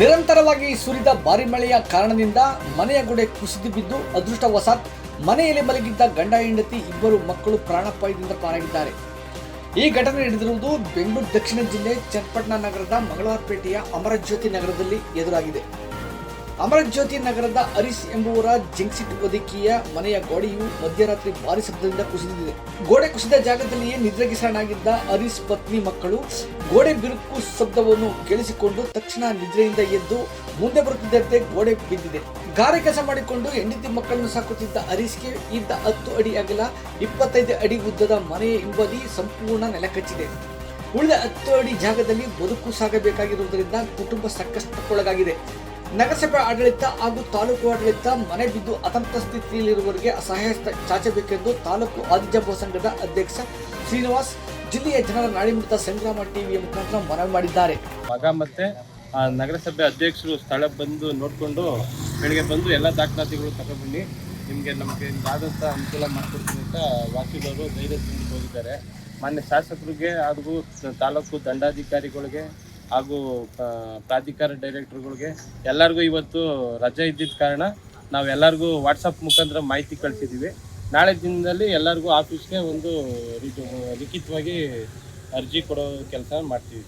ನಿರಂತರವಾಗಿ ಸುರಿದ ಭಾರಿ ಮಳೆಯ ಕಾರಣದಿಂದ ಮನೆಯ ಗೋಡೆ ಕುಸಿದು ಬಿದ್ದು ಅದೃಷ್ಟವಶಾತ್ ಮನೆಯಲ್ಲಿ ಮಲಗಿದ್ದ ಗಂಡ ಹೆಂಡತಿ ಇಬ್ಬರು ಮಕ್ಕಳು ಪ್ರಾಣಾಪಾಯದಿಂದ ಪಾರಾಗಿದ್ದಾರೆ. ಈ ಘಟನೆ ನಡೆದಿರುವುದು ಬೆಂಗಳೂರು ದಕ್ಷಿಣ ಜಿಲ್ಲೆ ಚನ್ನಪಟ್ಟಣ ನಗರದ ಮಂಗಳವಾರಪೇಟೆಯ ಅಮರಜ್ಯೋತಿ ನಗರದಲ್ಲಿ ಎದುರಾಗಿದೆ. ಅಮರಜ್ಯೋತಿ ನಗರದ ಹರಿಸ್ ಎಂಬುವರ ಜಂಕ್ಸಿಟ್ ಬದುಕಿಯ ಮನೆಯ ಗೋಡೆಯು ಮಧ್ಯರಾತ್ರಿ ಭಾರಿ ಶಬ್ದದಿಂದ ಕುಸಿದಿದೆ. ಗೋಡೆ ಕುಸಿದ ಜಾಗದಲ್ಲಿಯೇ ನಿದ್ರೆಗೆ ಶರಣಾಗಿದ್ದ ಹರಿಸ್ ಪತ್ನಿ ಮಕ್ಕಳು ಗೋಡೆ ಬಿರುಕು ಶಬ್ದವನ್ನು ಕೇಳಿಸಿಕೊಂಡು ತಕ್ಷಣ ನಿದ್ರೆಯಿಂದ ಎದ್ದು ಮುಂದೆ ಬರುತ್ತಿದ್ದಂತೆ ಗೋಡೆ ಬಿದ್ದಿದೆ. ಗಾರೆ ಕೆಲಸ ಮಾಡಿಕೊಂಡು ಹೆಂಡತಿ ಮಕ್ಕಳನ್ನು ಸಾಕುತ್ತಿದ್ದ ಹರೀಶ್ಗೆ ಇದ್ದ ಹತ್ತು ಅಡಿ ಅಗಲ, ಇಪ್ಪತ್ತೈದು ಅಡಿ ಉದ್ದದ ಮನೆಯ ಹಿಂಬದಿ ಸಂಪೂರ್ಣ ನೆಲಕಚ್ಚಿದೆ. ಉಳಿದ ಹತ್ತು ಅಡಿ ಜಾಗದಲ್ಲಿ ಬದುಕು ಸಾಗಬೇಕಾಗಿರುವುದರಿಂದ ಕುಟುಂಬ ಸಂಕಷ್ಟಕ್ಕೊಳಗಾಗಿದೆ. ನಗರಸಭೆ ಆಡಳಿತ ಹಾಗೂ ತಾಲೂಕು ಆಡಳಿತ ಮನೆ ಬಿದ್ದು ಅತಂತ್ರ ಸ್ಥಿತಿಯಲ್ಲಿರುವವರಿಗೆ ಸಹಾಯ ಚಾಚಬೇಕೆಂದು ತಾಲೂಕು ಆದಿಜಾಂಬವ ಸಂಘದ ಅಧ್ಯಕ್ಷ ಶ್ರೀನಿವಾಸ್, ಜಿಲ್ಲೆಯ ಜನರ ನಾಡಿಮಿಡಿತ ಸಂಗ್ರಾಮ ಟಿವಿಯ ಮುಖಾಂತರ ಮನವಿ ಮಾಡಿದ್ದಾರೆ. ಮಗ ಮತ್ತೆ ನಗರಸಭೆ ಅಧ್ಯಕ್ಷರು ಸ್ಥಳ ಬಂದು ನೋಡಿಕೊಂಡು ಬೆಳಿಗ್ಗೆ ಬಂದು ಎಲ್ಲ ದಾಖಲಾತಿಗಳು ತಗೊಬನ್ನಿ ನಿಮಗೆ ನಮಗೆ ಆದಂಥ ಅನುಕೂಲ ಮಾಡಿಕೊಡ್ತೀನಿ ಅಂತ ವಾಕಿದವರು ಧೈರ್ಯ ಹೋಗಿದ್ದಾರೆ ಮಾನ್ಯ ಶಾಸಕರಿಗೆ ಹಾಗೂ ತಾಲೂಕು ದಂಡಾಧಿಕಾರಿಗಳಿಗೆ ಹಾಗೂ ಪ್ರಾಧಿಕಾರ ಡೈರೆಕ್ಟರ್ಗಳಿಗೆ ಎಲ್ಲರಿಗೂ ಇವತ್ತು ರಜೆ ಇದ್ದಿದ್ದ ಕಾರಣ ನಾವೆಲ್ಲರಿಗೂ ವಾಟ್ಸಪ್ ಮುಖಾಂತರ ಮಾಹಿತಿ ಕಳಿಸಿದ್ದೀವಿ ನಾಳೆ ದಿನದಲ್ಲಿ ಎಲ್ಲರಿಗೂ ಆಫೀಸ್ಗೆ ಒಂದು ಲಿಖಿತವಾಗಿ ಅರ್ಜಿ ಕೊಡೋ ಕೆಲಸ ಮಾಡ್ತೀವಿ.